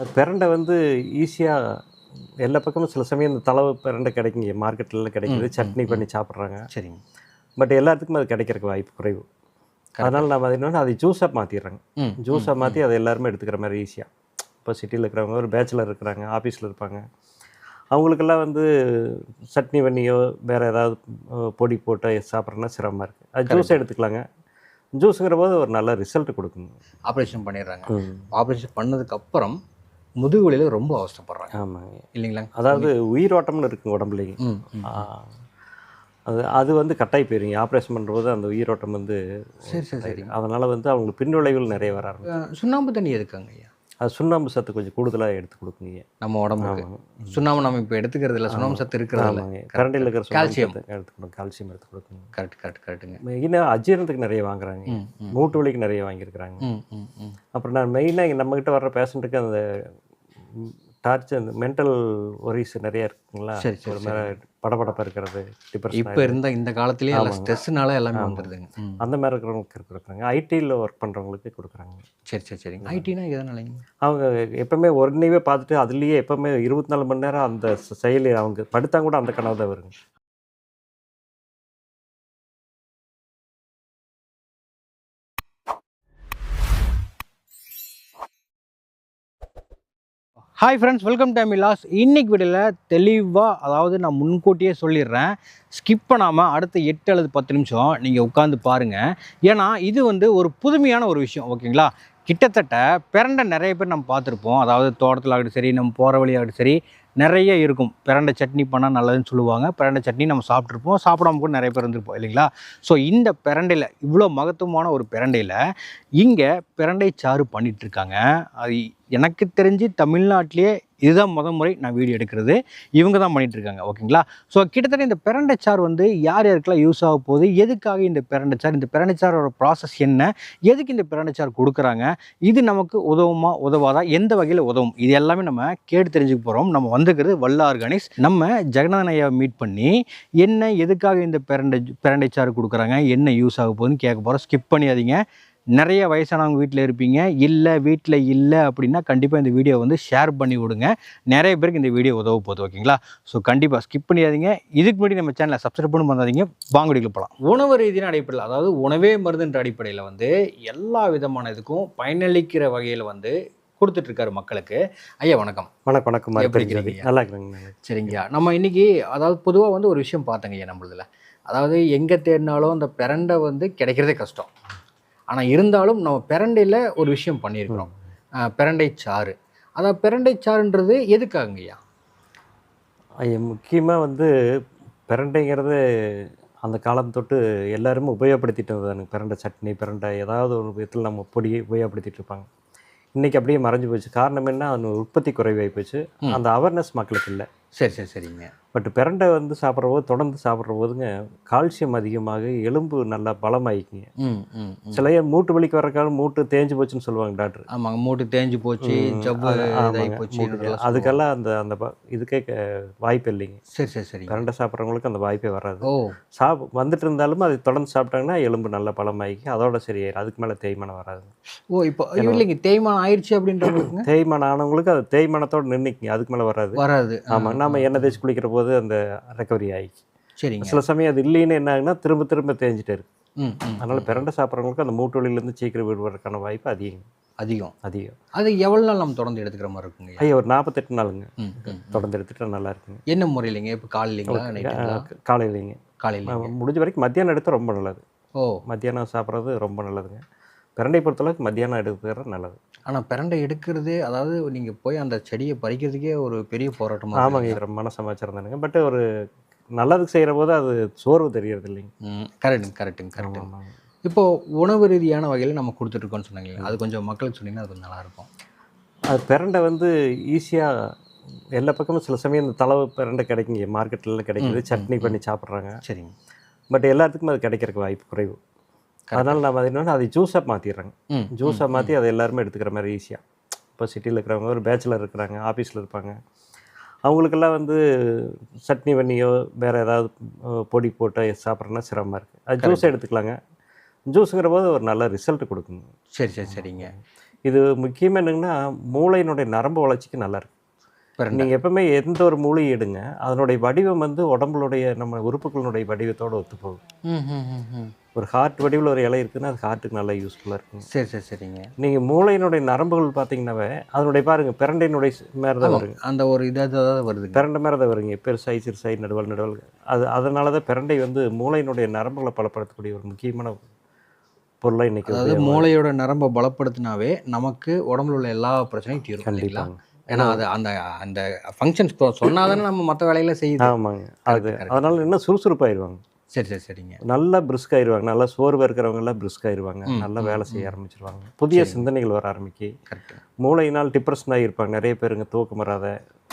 அது பிரண்டை வந்து ஈஸியாக எல்லா பக்கமும் சில சமயம் இந்த தளவு பிரண்டை கிடைக்குங்க. மார்க்கெட்லாம் கிடைக்குது. சட்னி பண்ணி சாப்பிட்றாங்க. சரிங்க. பட் எல்லாத்துக்கும் அது கிடைக்கிறதுக்கு வாய்ப்பு குறைவு. அதனால் நம்ம அது என்னன்னா அதை ஜூஸாக மாற்றிடுறாங்க ஜூஸாக மாற்றி அதை எல்லாருமே எடுத்துக்கிற மாதிரி ஈஸியாக இப்போ சிட்டியில் இருக்கிறவங்க ஒரு பேச்சுலர் இருக்கிறாங்க ஆஃபீஸில் இருப்பாங்க. அவங்களுக்கெல்லாம் வந்து சட்னி பண்ணியோ வேறு ஏதாவது பொடி போட்டோ சாப்பிட்றதுனா சிரமமாக இருக்குது அது ஜூஸ் எடுத்துக்கலாங்க. ஜூஸுங்கிற போது ஒரு நல்ல ரிசல்ட் கொடுக்குங்க. ஆப்ரேஷன் பண்ணிடுறாங்க. ஆப்ரேஷன் பண்ணதுக்கு அப்புறம் முதுகு வலியில ரொம்ப அவஸ்தைப்படுறாங்க. ஆமாங்க. இல்லைங்களா? அதாவது உயிரோட்டம்னு இருக்குங்க உடம்புலைங்க ம் ம். ஆ. அது அது வந்து கட்டாயி போயிருங்க. ஆப்ரேஷன் பண்ணும்போது அந்த உயிரோட்டம் வந்து சரி சரி சரி. அதனால் வந்து அவங்களுக்கு பின்விளைவுகள் நிறைய வர சுண்ணாம்பு தண்ணி எதுக்காங்க ஐயா? அது சுண்ணாம்பு சத்து கொஞ்சம் கூடுதலாக எடுத்து கொடுக்குங்க நம்ம ஆமாங்க. சுண்ணாம்பு நம்ம இப்போ எடுத்துக்கிறது இல்லை. சுண்ணாம்பு சத்து இருக்கிறது கரண்டில் இருக்கிற கால்சியம். எடுத்து கொடுக்கும் கால்சியம் எடுத்து கொடுக்குங்க. கரெக்ட் கரெக்ட் கரெக்ட்டுங்க மெயினாக அஜீரணத்துக்கு நிறைய வாங்குறாங்க. மூட்டு வலிக்கு நிறைய வாங்கியிருக்கிறாங்க. அப்புறம் நான் மெயினாக நம்மக்கிட்ட வர்ற பேஷண்ட்டுக்கு அந்த டார்ச்சர் மென்டல் ஒரிஸ் நிறைய இருக்குங்களா? சரி, ஒரு மாதிரி படபடப்பாக இருக்கிறது இப்போ டிப்ரெஷன் இருந்த இந்த காலத்திலேயே எல்லாம். ஸ்ட்ரெஸ்னால எல்லாமே. வந்துடுதுங்க அந்த மாதிரி இருக்கிறவங்களுக்கு கொடுக்குறாங்க. ஐடியில் ஒர்க் பண்ணுறவங்களுக்கு கொடுக்குறாங்க. சரி சரி சரிங்க ஐடினா எதனாலங்க அவங்க எப்பவுமே ஒருனைவே பார்த்துட்டு அதுலேயே எப்பவுமே இருபத்தி நாலு மணி நேரம் அந்த செயலி அவங்க படுத்தா கூட அந்த கனவு தான் வருங்க. ஹாய் ஃப்ரெண்ட்ஸ் வெல்கம் டு மிலாஸ் இன்னைக்கு வீடியோவில் தெளிவாக அதாவது நான் முன்கூட்டியே சொல்லிடுறேன். ஸ்கிப் பண்ணாமல் அடுத்த எட்டு அல்லது பத்து நிமிஷம் நீங்கள் உட்காந்து பாருங்கள் ஏன்னா இது வந்து ஒரு புதுமையான ஒரு விஷயம் ஓகேங்களா? கிட்டத்தட்ட பிரண்டை நிறைய பேர் நம்ம பார்த்துருப்போம். அதாவது தோட்டத்தில் ஆகட்டும் சரி நம்ம போகிற வழியாகட்டும் சரி நிறைய இருக்கும். பிரண்டை சட்னி பண்ணால் நல்லதுன்னு சொல்லுவாங்க. பிரண்டை சட்னி நம்ம சாப்பிட்ருப்போம் சாப்பிடாம கூட நிறைய பேர் இருந்திருப்போம் இல்லைங்களா? ஸோ இந்த பிரண்டையில் இவ்வளோ மகத்துவமான ஒரு பிரண்டையில் இங்கே பிரண்டை சாறு பண்ணிகிட்ருக்காங்க அது எனக்கு தெரிஞ்சு தமிழ்நாட்டிலேயே இதுதான் முத முறை நான் வீடியோ எடுக்கிறது. இவங்க தான் பண்ணிட்டு இருக்காங்க ஓகேங்களா? ஸோ கிட்டத்தட்ட இந்த பிரண்டை வந்து யார் யாருக்கெல்லாம் யூஸ் ஆக போகுது? எதுக்காக இந்த பிரண்டை இந்த பிரண்டை ப்ராசஸ் என்ன? எதுக்கு இந்த பிரண்டை கொடுக்குறாங்க? இது நமக்கு உதவுமா? உதவாதா? எந்த வகையில் உதவும்? இது எல்லாமே நம்ம கேட்டு தெரிஞ்சுக்க போகிறோம் நம்ம வந்துக்கிறது வல்ல ஆர்கானிக்ஸ் நம்ம ஜெகநாதன் ஐயா மீட் பண்ணி என்ன எதுக்காக இந்த பிரண்டை பிரண்டை கொடுக்குறாங்க? என்ன யூஸ் ஆக போகுதுன்னு கேட்க போகிறோம் ஸ்கிப் பண்ணியாதீங்க. நிறைய வயசானவங்க வீட்டில் இருப்பீங்க. இல்லை வீட்டில் இல்லை அப்படின்னா கண்டிப்பாக இந்த வீடியோ வந்து ஷேர் பண்ணி விடுங்க. நிறைய பேருக்கு இந்த வீடியோ உதவ போகுது ஓகேங்களா? ஸோ கண்டிப்பாக ஸ்கிப் பண்ணிடாதீங்க. இதுக்கு முன்னாடி நம்ம சேனலை சப்ஸ்கிரைப் பண்ணி வந்தாதீங்க வாங்க வீடியோக்குள்ள போகலாம் உணவு ரீதியான அடிப்படையில் அதாவது உணவே மருந்துன்ற அடிப்படையில் வந்து எல்லா விதமான இதுக்கும் பயனளிக்கிற வகையில் வந்து கொடுத்துட்ருக்காரு மக்களுக்கு. ஐயா வணக்கம். வணக்கம் வணக்கம். எப்படி? நல்லா இருக்கிறேங்க. சரிங்கய்யா நம்ம இன்னைக்கு அதாவது பொதுவாக வந்து ஒரு விஷயம் பார்த்தங்க ஐயா நம்மளதுல. அதாவது எங்கே தேடினாலும் அந்த பிரண்டை வந்து கிடைக்கிறதே கஷ்டம். ஆனால் இருந்தாலும் நம்ம பிரண்டையில் ஒரு விஷயம் பண்ணியிருக்கிறோம். பிரண்டை சாறு. அதாவது பிரண்டை சாறுன்றது எதுக்காகங்கய்யா ஐயா? முக்கியமாக வந்து பிரண்டைங்கிறது அந்த காலம் தொட்டு எல்லாருமே உபயோகப்படுத்திட்டு வந்தாங்க பிரண்டை சட்னி பிரண்டை ஏதாவது ஒரு விதத்தில் நம்ம பொடி உபயோகப்படுத்திட்டு இருப்பாங்க. இன்றைக்கி அப்படியே மறைஞ்சு போச்சு. காரணம் என்ன? அது உற்பத்தி குறைவாகி போச்சு. அந்த அவேர்னஸ் மக்களுக்கு இல்லை. சரி சரி சரிங்க. பட் பிரண்டை வந்து சாப்பிட்ற போது தொடர்ந்து சாப்பிட்ற போதுங்க கால்சியம் அதிகமாக எலும்பு நல்லா பலமாயிக்குங்க. சில மூட்டு வலிக்கு வரக்கால மூட்டு தேஞ்சு போச்சுன்னு சொல்லுவாங்க டாக்டர். ஆமாங்க மூட்டு தேஞ்சு போச்சு அதுக்கெல்லாம் அந்த அந்த இதுக்கே வாய்ப்பு இல்லைங்க. சரி சரி சரிங்க பிரண்டை சாப்பிட்றவங்களுக்கு அந்த வாய்ப்பே வராது. ஓ. சாப் வந்துட்டு இருந்தாலும் அது தொடர்ந்து சாப்பிட்டாங்கன்னா எலும்பு நல்லா பலமாகி அதோட சரியாயிரும் அதுக்கு மேலே தேய்மானம் வராது ஓ இப்போ இல்லைங்க தேய்மானம் ஆயிடுச்சு அப்படின்றவங்களுக்குங்க தேய்மானம் ஆனவங்களுக்கு அது தேய்மானத்தோட நின்றுக்குங்க அதுக்கு மேலே வராது. வராது. ஆமாம் நம்ம எண்ணெய் தேய்ச்சி குளிக்கிற போது அந்த ரெக்கவரி ஆகி சரிங்க. சில சமயம் அது இல்லைன்னு என்ன ஆகுனா திரும்ப திரும்ப தேஞ்சிட்டே இருக்கு. அதனால பிரண்டை சாப்பிட்றவங்களுக்கு அந்த மூட்டு வலியிலேருந்து சீக்கிரம் விடுவதற்கான வாய்ப்பு அதிகம். அதிகம். அதிகம். அது எவ்வளோ நாள் நம்ம தொடர்ந்து எடுத்துக்கிற மாதிரி இருக்குங்க? ஐயா ஒரு நாற்பத்தெட்டு நாளுங்க. தொடர்ந்து எடுத்துட்டா நல்லா இருக்குங்க. என்ன முறையிலைங்க? இப்போ காலையிலைங்களா காலையிலைங்க. காலையில முடிஞ்ச வரைக்கும் மத்தியானம் எடுத்தால் ரொம்ப நல்லது. ஓ. மத்தியானம் சாப்பிட்றது ரொம்ப நல்லதுங்க. பிரண்டை பொறுத்தளவுக்கு மத்தியானம் எடுக்கிறது நல்லது. ஆனால் பிரண்டை எடுக்கிறது அதாவது நீங்கள் போய் அந்த செடியை பறிக்கிறதுக்கே ஒரு பெரிய போராட்டமாக ஆமாங்க ரொம்ப சமாச்சாரம் தானுங்க. பட் ஒரு நல்லதுக்கு செய்கிற போது அது சோர்வு தெரியறது இல்லைங்க. கரெக்டுங்க கரெக்டுங்க கரெக்டுங்க ஆமாங்க. இப்போ உணவு ரீதியான வகையில் நம்ம கொடுத்துட்ருக்கோம்னு சொன்னாங்க அது கொஞ்சம் மக்களுக்கு சொன்னீங்கன்னா அது கொஞ்சம் நல்லாயிருக்கும். அது பிரண்டை வந்து ஈஸியாக எல்லா பக்கமும் சில சமயம் இந்த தளவு பிரண்டை கிடைக்குங்க மார்க்கெட்லாம் கிடைக்குது சட்னி பண்ணி சாப்பிட்றாங்க. சரிங்க. பட் எல்லாத்துக்கும் அது கிடைக்கிறதுக்கு வாய்ப்பு குறைவு. அதனால் அது என்னன்னா அதை ஜூஸாக மாற்றிடுறாங்க ம் ஜூஸாக மாற்றி அதை எல்லாருமே எடுத்துக்கிற மாதிரி ஈஸியாக இப்போ சிட்டியில் இருக்கிறவங்க ஒரு பேச்சுலர் இருக்கிறாங்க ஆஃபீஸில் இருப்பாங்க. அவங்களுக்கெல்லாம் வந்து சட்னி பண்ணியோ வேறு ஏதாவது பொடி போட்டோ சாப்பிட்றதுனா சிரமமாக இருக்குது அது ஜூஸ் எடுத்துக்கலாங்க. ஜூஸுங்கிற போது ஒரு நல்ல ரிசல்ட் கொடுக்குங்க சரி சரி சரிங்க. இது முக்கியமாக என்னங்கன்னா மூளையினுடைய நரம்பு வளர்ச்சிக்கு நல்லா நீங்கள் எப்பவுமே எந்த ஒரு மூளையை எடுங்க. அதனுடைய வடிவம் வந்து உடம்புடைய நம்ம உறுப்புகளினுடைய வடிவத்தோடு ஒத்து போகும். ம் ம் ம் ம். ஒரு ஹார்ட் வடிவில் ஒரு இலை இருக்குன்னா அது ஹார்ட்டுக்கு நல்லா யூஸ்ஃபுல்லாக இருக்கும். சரி சரி சரிங்க. நீங்கள் மூளையினுடைய நரம்புகள் பார்த்தீங்கன்னாவே அதனுடைய பாருங்க பிரண்டையினுடைய மேலே தான் வருங்க. அந்த ஒரு இதாக வருதுங்க. பிரண்டை மேலே தான் வருங்க. பெருசாய் சிறுசாய் நடுவல் நடுவல். அது அதனால தான் பிரண்டை வந்து மூளையினுடைய நரம்புகளை பலப்படுத்தக்கூடிய ஒரு முக்கியமான பொருளாக இன்னைக்கு அதாவது மூளையோட நரம்பை பலப்படுத்தினாவே நமக்கு உடம்புல உள்ள எல்லா பிரச்சனையும் தீரும் கண்டிப்பாங்க. ஏன்னா அது அந்த அந்த ஃபங்க்ஷன்ஸ் சொன்னாதானே நம்ம மற்ற வேலையில செய்யுது. ஆமாங்க. அது. அதனால இன்னும் சுறுசுறுப்பாயிருவாங்க. சரி சரி சரிங்க. நல்லா பிரிஸ்க் ஆயிருவாங்க நல்லா சோர்வு இருக்கிறவங்க எல்லாம் பிரிஸ்க் ஆயிருவாங்க ம், நல்லா வேலை. செய்ய ஆரம்பிச்சிருவாங்க. புதிய. சிந்தனைகள் வர ஆரம்பிக்கி. கரெக்ட் மூளையினால் டிப்ரெஷன் ஆகியிருப்பாங்க நிறைய பேருங்க தூக்கம் வராத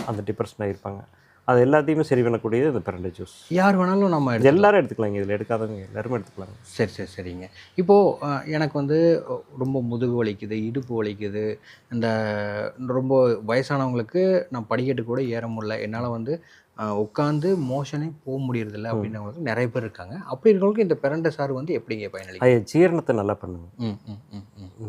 அந்த டிப்ரெஷன் ஆகியிருப்பாங்க அது எல்லாத்தையுமே சரி பண்ணக்கூடியது இந்த பிரண்டை ஜூஸ் யார் வேணாலும் நம்ம. எல்லாரும் எடுத்துக்கலாங்க இதில் எடுக்காதவங்க எல்லாருமே எடுத்துக்கலாங்க. சரி சரி சரிங்க. இப்போது எனக்கு வந்து ரொம்ப முதுகு வலிக்குது இடுப்பு வலிக்குது இந்த ரொம்ப வயசானவங்களுக்கு நான் படிக்கட்டு கூட ஏற முடியல. என்னால் வந்து உட்காந்து மோஷனே போக முடியறதில்ல அப்படின்றவங்களுக்கு நிறைய பேர் இருக்காங்க. அப்படி இருக்கிறவங்களுக்கு இந்த பிரண்டை சாறு வந்து எப்படிங்க பயனளிக்கும்? அது ஜீரணத்தை நல்லா பண்ணுங்க.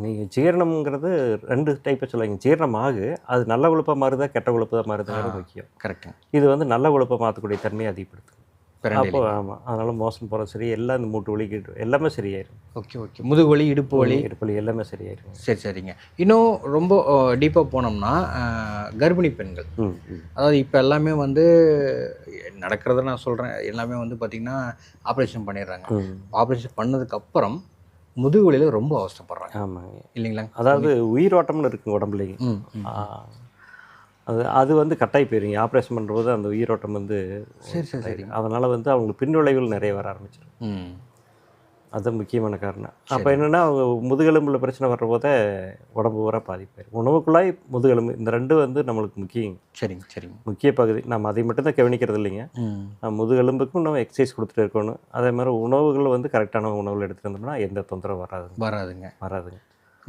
நீங்கள் ஜீரணம்ங்கிறது ரெண்டு டைப்பை சொல்லுவாங்க. ஜீரணம் ஆகு அது நல்ல கொழுப்பாக மாறுதா கெட்ட கொழுப்பாக மாறுதுங்கிறது. முக்கியம். கரெக்டுங்க இது வந்து நல்ல கொழுப்பை மாற்றக்கூடிய தன்மையை அதிகப்படுத்தும். அப்போ ஆமாம் அதனால மோசம் போகிற சரி எல்லாம் இந்த மூட்டு வலி எல்லாமே சரியாயிரும். Okay okay. முதுகு வலி இடுப்பு வலி. இடுப்பு எல்லாமே சரியாயிருங்க சரி சரிங்க. இன்னும் ரொம்ப டீப்பாக போனோம்னா கர்ப்பிணி பெண்கள். அதாவது இப்போ எல்லாமே வந்து நடக்கிறத நான் சொல்கிறேன் எல்லாமே வந்து பார்த்திங்கன்னா ஆப்ரேஷன் பண்ணிடுறாங்க. ஆப்ரேஷன் பண்ணதுக்கு அப்புறம் முதுகு வலியில் ரொம்ப அவஸ்தைப்படுறாங்க. ஆமாங்க. இல்லைங்களா? அதாவது உயிரோட்டம்னு இருக்குங்க உடம்புலைங்க ம் ம். ஆ. அது அது வந்து கட்டாயி போயிருங்க. ஆப்ரேஷன் பண்ணும்போது அந்த உயிரோட்டம் வந்து சரி சரி சரி. அதனால் வந்து அவங்களுக்கு பின்விளைவுகள் நிறைய வர ஆரம்பிச்சிடும். ம். அது முக்கியமான காரணம். அப்போ என்னென்னா அவங்க முதுகெலும்பில் பிரச்சனை வர்ற போதே உடம்பு பூரா பாதிப்பாயிரும். உணவுக்குள்ளாய் முதுகெலும்பு இந்த ரெண்டும் வந்து நம்மளுக்கு முக்கியம். சரிங்க சரிங்க. முக்கிய பகுதி. நம்ம அதை மட்டும் தான் கவனிக்கிறது இல்லைங்க. முதுகெலும்புக்கும் நம்ம எக்ஸசைஸ் கொடுத்துட்டு இருக்கணும். அதே மாதிரி உணவுகள் வந்து கரெக்டான உணவுகள் எடுத்துட்டு இருந்தோம்னா எந்த தொந்தரவும் வராதுங்க. வராதுங்க. வராதுங்க.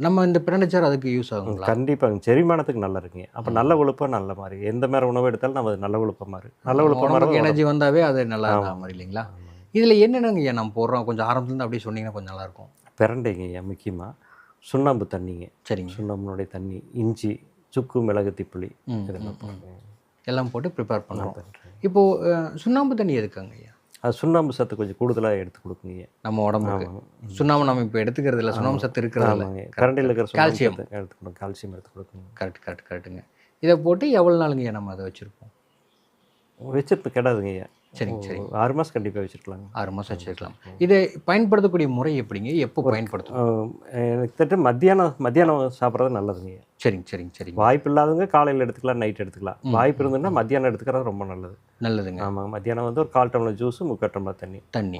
நம்ம இந்த பிரண்டச்சார் அதுக்கு யூஸ் ஆகுங்களா? கண்டிப்பாங்க. செரிமானத்துக்கு நல்லா இருக்குங்க. அப்போ நல்ல கொழுப்பாக நல்ல மாதிரி. எந்த மாதிரி உணவு எடுத்தாலும் நம்ம அது நல்ல கொழுப்பாக மாறு. நல்ல மாறு எனர்ஜி வந்தாவே அது நல்லா. இருக்கா மாதிரி இல்லைங்களா? இதில் என்னென்னங்க ஐயா நம்ம போடுறோம்? கொஞ்சம் ஆரம்பத்துலேருந்து அப்படியே சொன்னீங்கன்னா கொஞ்சம் நல்லாயிருக்கும் பிரண்டைங்க ஐயா முக்கியமாக சுண்ணாம்பு தண்ணிங்க. சரிங்க. சுண்ணாம்புனுடைய தண்ணி இஞ்சி சுக்கு மிளகு திப்புளி இதெல்லாம். எல்லாம் போட்டு ப்ரிப்பேர் பண்ணுறோம். இப்போது சுண்ணாம்பு தண்ணி எதுக்காங்க ஐயா? சுண்ணாம்பு சத்து கொஞ்சம் கூடுதலாக எடுத்து கொடுக்குங்க. நம்ம உடம்புக்கு. சுண்ணாம்பு நம்ம இப்போ எடுத்துக்கிறது இல்லை சுண்ணாம்பு சத்து இருக்கிறது கரண்டில் இருக்கிற கால்சியம். எடுத்து கொடுக்கும் கால்சியம் எடுத்து கொடுக்குங்க. கரெக்ட் கரெக்ட் கரெக்ட்டுங்க இதை போட்டு எவ்வளோ நாளுங்க நம்ம அதை வச்சுருப்போம்? வச்சிருந்து கெடாதுங்க சரிங்க சரி ஆறு மாதம் கண்டிப்பாக வச்சிருக்கலாங்க. ஆறு மாதம் வச்சுருக்கலாம். இதை பயன்படுத்தக்கூடிய முறை எப்படிங்க? எப்போ பயன்படுத்தணும்? ஆஹ் எனக்கு தெரிஞ்சு மத்தியானம் மத்தியானம் சாப்பிட்றது நல்லதுங்க. சரிங்க சரிங்க சரிங்க. வாய்ப்பு இல்லாதவங்க காலையில் எடுத்துக்கலாம் நைட் எடுத்துக்கலாம். வாய்ப்பு இருந்ததுன்னா மத்தியானம் எடுத்துக்கிறது ரொம்ப நல்லது. நல்லதுங்க. ஆமாங்க. மத்தியானம் வந்து ஒரு கால் டம்ளர் ஜூஸு முக்கால் டம்ளர் தண்ணி. தண்ணி.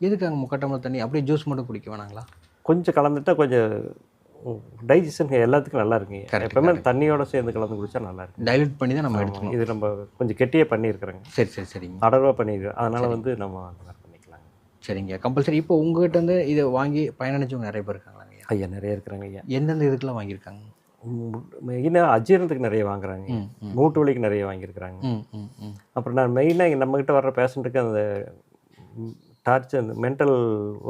எதுக்காங்க முக்கட்டமல் தண்ணி? அப்படியே ஜூஸ் மட்டும் குடிக்க வேணாங்களா? கொஞ்சம் கலந்துட்டா கொஞ்சம் டைஜஷன் எல்லாத்துக்கும் நல்லா இருக்குங்க. எப்பவுமே தண்ணியோட சேர்ந்து கலந்து குடிச்சா நல்லா இருக்கும். டைலூட் பண்ணி தான் நம்ம. எடுத்துக்கணும். இது நம்ம கொஞ்சம் கெட்டியாக பண்ணியிருக்கிறேங்க. சரி சரி சரிங்க. அடர்வாக பண்ணியிருக்கிறோம் அதனால வந்து நம்ம பண்ணிக்கலாங்க. சரிங்க. கம்பல்சரி இப்போ உங்ககிட்ட இருந்து இதை வாங்கி பயனடைஞ்சவங்க நிறைய பேர் இருக்காங்களாங்க ஐயா நிறைய இருக்கிறாங்க ஐயா. எந்தெந்த இதுக்கெல்லாம் வாங்கியிருக்காங்க? மெயினாக அஜீரணத்துக்கு நிறைய வாங்குறாங்க. மூட்டு வலிக்கு நிறைய வாங்கியிருக்கிறாங்க. அப்புறம் நான் மெயினாக நம்மக்கிட்ட வர்ற பேஷண்ட்டுக்கு அந்த டார்ச்சர் அந்த மென்டல்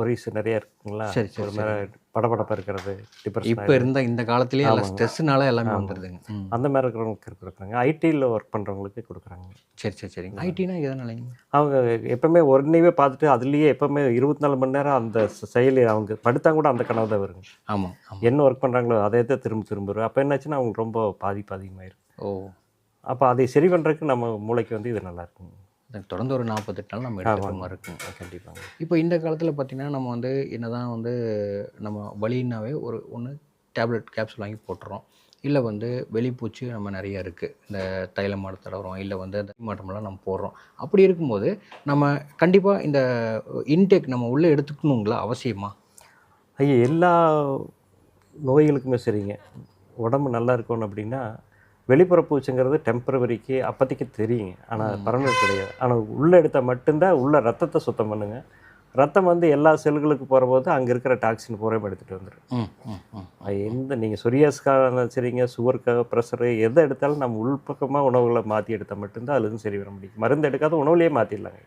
ஒரிஸ் நிறைய இருக்குங்களா? சரி, சரி, ஒரு மாதிரி படபடப்பாக இருக்கிறது இப்போ டிப்ரெஷன் இருந்த இந்த காலத்திலேயே எல்லாம். ஸ்ட்ரெஸ்ஸுனால எல்லாமே. வந்துடுதுங்க அந்த மாதிரி இருக்கிறவங்களுக்கு கொடுக்குறாங்க. ஐடியில் ஒர்க் பண்ணுறவங்களுக்கு கொடுக்குறாங்க. சரி சரி சரிங்க ஐடினா எதனாலங்க? அவங்க எப்பவுமே உடனேவே பார்த்துட்டு அதுலேயே எப்பவுமே இருபத்தி நாலு மணி நேரம் அந்த செயலி அவங்க படுத்தா கூட அந்த கனவு தான் வருங்க. ஆமாம் என்ன ஒர்க் பண்ணுறாங்களோ அதே தான் திரும்ப திரும்ப அப்போ என்னாச்சுன்னா அவங்களுக்கு ரொம்ப பாதிப்பு அதிகமாயிரும் ஓ. அப்போ அதை சரி பண்ணுறதுக்கு நம்ம மூளைக்கு வந்து இது நல்லா இருக்குங்க. தொடர்ந்து ஒரு நாற்பத்தெட்டு நாள் நம்ம எடுத்துக்கிற மாதிரி இருக்குங்க கண்டிப்பாங்க. இப்போ இந்த காலத்தில் பார்த்தீங்கன்னா நம்ம வந்து என்னதான் வந்து நம்ம வலின்னாவே ஒரு ஒன்று டேப்லெட் கேப்சூல் வாங்கி போட்டுறோம். இல்லை வந்து வெளிப்பூச்சி நம்ம நிறைய இருக்குது இந்த தைலம் மாடு தடவுறோம். இல்லை வந்து அந்த மாட்டமெல்லாம் நம்ம போடுறோம். அப்படி இருக்கும்போது நம்ம கண்டிப்பாக இந்த இன்டேக் நம்ம உள்ளே எடுத்துக்கணுங்களா? அவசியமா? ஐயா எல்லா நோய்களுக்குமே சரிங்க. உடம்பு நல்லா இருக்கணும் அப்படின்னா வெளிப்புற பூச்சிங்கிறது டெம்பரவரிக்கு அப்போதைக்கு தெரியுங்க. ஆனால் பர்மனெண்ட் கிடையாது. ஆனால் உள்ளே எடுத்தால் மட்டும்தான் உள்ள ரத்தத்தை சுத்தம் பண்ணுங்க. ரத்தம் வந்து எல்லா செல்களுக்கு போகிற போது அங்கே இருக்கிற டாக்ஸின் பூரா எடுத்துகிட்டு வந்துடும் எந்த நீங்கள் சொரியாஸ்க்காக சரிங்க சுகருக்காக ப்ரெஷரு எதை எடுத்தாலும் நம்ம உள்பக்கமாக உணவுகளை மாற்றி எடுத்தால் மட்டும்தான் அதுலேருந்து சரி வர முடியும். மருந்து எடுக்காத உணவுலேயே மாற்றிடலாங்க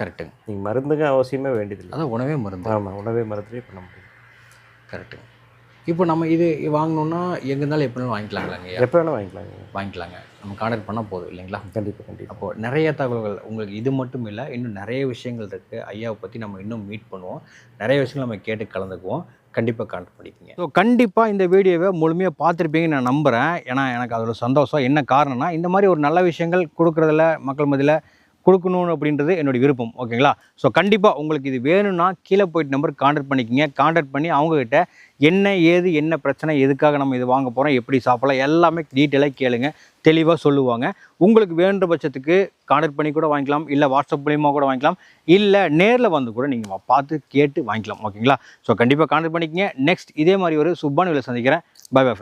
கரெக்டுங்க நீங்கள் மருந்துங்க அவசியமே வேண்டியதில்லை. அதான் உணவே மருந்து. ஆமாம் உணவே மருந்துலேயே பண்ண முடியும். கரெக்டுங்க இப்போ நம்ம இது வாங்கணும்னா எங்கே இருந்தாலும் எப்படி வேணாலும் வாங்கிக்கலாங்களாங்க எப்போ வேணால் வாங்கிக்கலாங்க. வாங்கிக்கலாங்க. நம்ம கான்டாக்ட் பண்ணால் போதும் இல்லைங்களா? கண்டிப்பாக கண்டிப்பாக அப்போது நிறைய தகவல்கள் உங்களுக்கு இது மட்டும் இல்லை இன்னும் நிறைய விஷயங்கள் இருக்குது ஐயாவை பற்றி நம்ம இன்னும் மீட் பண்ணுவோம். நிறைய விஷயங்கள் நம்ம கேட்டு கலந்துக்குவோம். கண்டிப்பாக கான்டாக்ட் பண்ணிக்கோங்க. ஸோ கண்டிப்பாக இந்த வீடியோவை முழுமையாக பார்த்துருப்பீங்கன்னு நான் நம்புகிறேன் ஏன்னா எனக்கு அதில் சந்தோஷம். என்ன காரணம்னா இந்த மாதிரி ஒரு நல்ல விஷயங்கள் கொடுக்குறதுல மக்கள் மத்தியில் கொடுக்கணும் அப்படின்றது என்னுடைய விருப்பம் ஓகேங்களா? ஸோ கண்டிப்பாக உங்களுக்கு இது வேணும்னா கீழே போயிட்டு நம்பர் கான்டாக்ட் பண்ணிக்கோங்க. கான்டாக்ட் பண்ணி அவங்கக்கிட்ட என்ன ஏது என்ன பிரச்சனை எதுக்காக நம்ம இது வாங்க போகிறோம் எப்படி சாப்பிடலாம் எல்லாமே டீட்டெயிலாக கேளுங்க. தெளிவாக சொல்லுவாங்க. உங்களுக்கு வேண்ட பட்சத்துக்கு கான்டாக்ட் பண்ணி கூட வாங்கிக்கலாம். இல்லை வாட்ஸ்அப் மூலியமாக கூட வாங்கிக்கலாம். இல்லை நேரில் வந்து கூட நீங்கள் பார்த்து கேட்டு வாங்கிக்கலாம் ஓகேங்களா? ஸோ கண்டிப்பாக கான்டாக்ட் பண்ணிக்கங்க. நெக்ஸ்ட் இதே மாதிரி ஒரு சுப்பான விலை சந்திக்கிறேன். By by